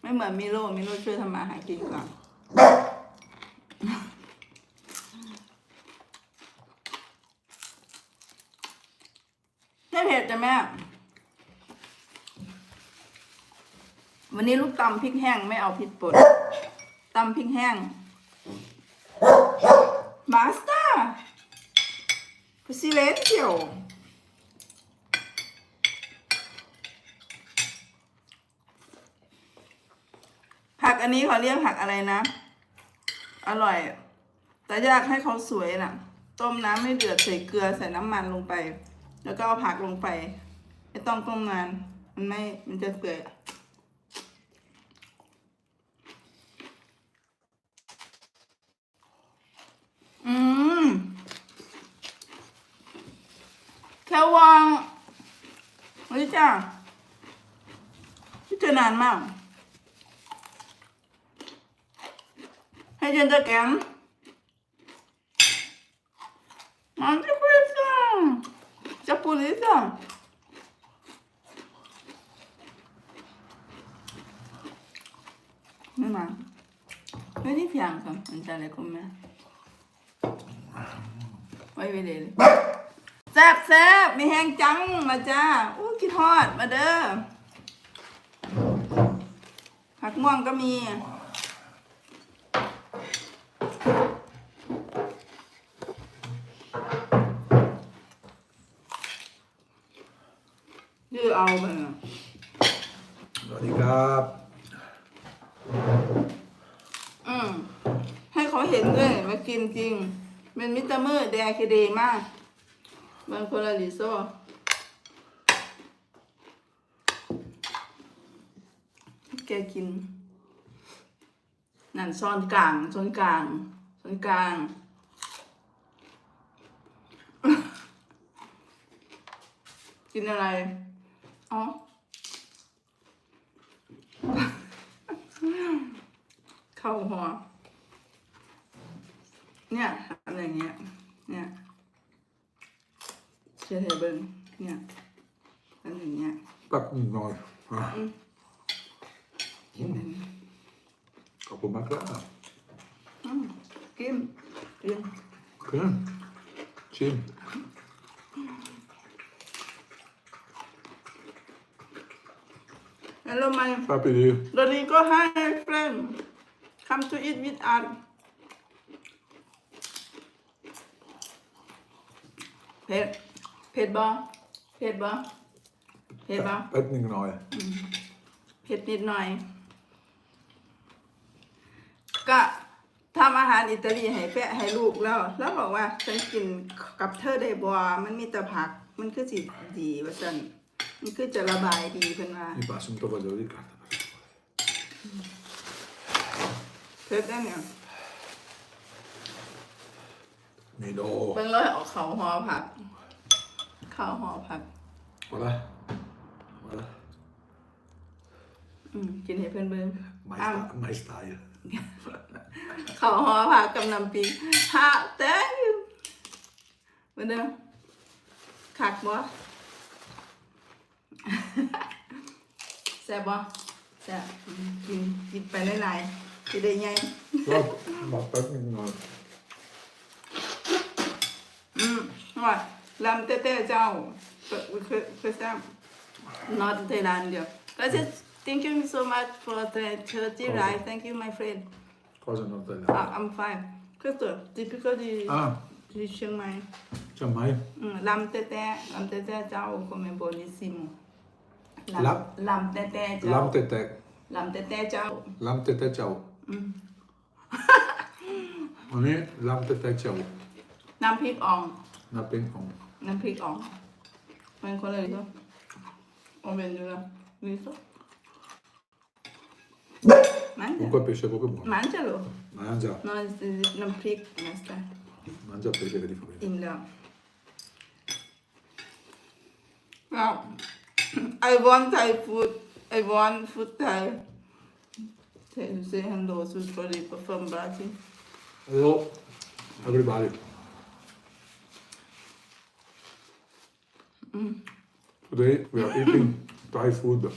ไม่เหมือนมิโลมิโลช่วยทำมาหากินก่อนไม่เผ็ดจ้ะแม่ วันนี้ลูกตำพริกแห้งไม่เอาพริกป่นตำพริกแห้งบาสเต้า silenzio ผัก อันนี้เขาเรียกผักอะไรนะ อร่อย แต่อยากให้เขาสวยน่ะ ต้มน้ำให้เดือดใส่เกลือใส่น้ำมันลงไป แล้วก็เอาผักลงไป ไม่ต้องต้มนาน มันไม่ มันจะเปื่อยอืมแค่วางเฮ้ยจ้าที่เจอนานมาก ให้เจนตะแกงมันจะเพื่อจะปุริสอะไม่มาไม่ได้ fianco mangiare con me vai vedere แซ่บแซ่บมีแห้งจังมาจ้า เด้อผักม่วงก็มียื้อเอาไปน่ะสวัสดีครับ อืมให้เขาเห็นด้วยว่ากินจริง เป็นมิตรมือแดคเดมากบางคนละลิโซแกกิน นั่นช้อนกลางช้อนกลางช้อนกลางกินอะไร อ๋อเข้าหัว เนี่ยอะไรเงี้ย เนี่ยเชื่อเธอเบิ้งเนี่ยอันอย่างเงี้ย Pak nu nog. Ja. กินอันนี้ Kap op elkaar. อืมกินกิน Oké. Chin. แล้ว เรามา Happy New. ตอนนี้ก็ให้เฟรน come to eat with us เผ็ดเผ็ดบ่เผ็ดบ่เผ็ดบ่ Pet niet nooien. เผ็ดนิดหน่อย ก็ทำอาหารอิตาลีให้แปะให้ลูกแล้ว แล้วบอกว่าฉันกินกับเธอได้บ่มันมีแต่ผัก มันคือสิดีว่าซั่น มันคือจะระบายดีเพิ่นว่า Die passen toch wel door die kaarten. เผ็ดได้เนี่ย Nee, no. เบิ่งเลยเอาเขาห่อผักข้าวห่อผัก Voilà. Voilà. อืมกินให้เพื่อนเบิ่ง Mijn อ้าว sta- Mijn stijl. ข้าวห่อผักกับน้ำพริกฮะ thank you เบิ่งเด้อคักบ่ แซ่บบ่แซ่บอืมกินกินไปหลายๆสิได้ใหญ่ Ja, maar pet niet nooien. อืมว่าลำเต้ๆเจ้าเคยเคยเคยแซ่บ not Thailand เดียว That's it thank you so much for the 30 rice thank you my friend Ik was er nog bij. Ah, I'm fine. Questo tipico di, Ah, di Chiang Mai. Chiang Mai. Mm, lam tete, lam tete ciao come buonissimo. Lam? lam tete ciao. Lam tete. lam tete ciao. Lam tete chow. Oh nee, lam tete chow. น้ำพริกอ่อง Naar ping pong. น้ำพริกอ่องมันคนละลิโซโอเวนดูละลิโซ mangia Ook een pesce, ook een bon. mangialo Mangia. no it's- it's น้ำพริกนะส Mangia pesce che di famiglia. อิ่มแล้ว Well, I want Thai food. I want food Thai. Say, say hello to Sorry from Brazil. Hello, everybody. Mm. Today we are eating Thai food.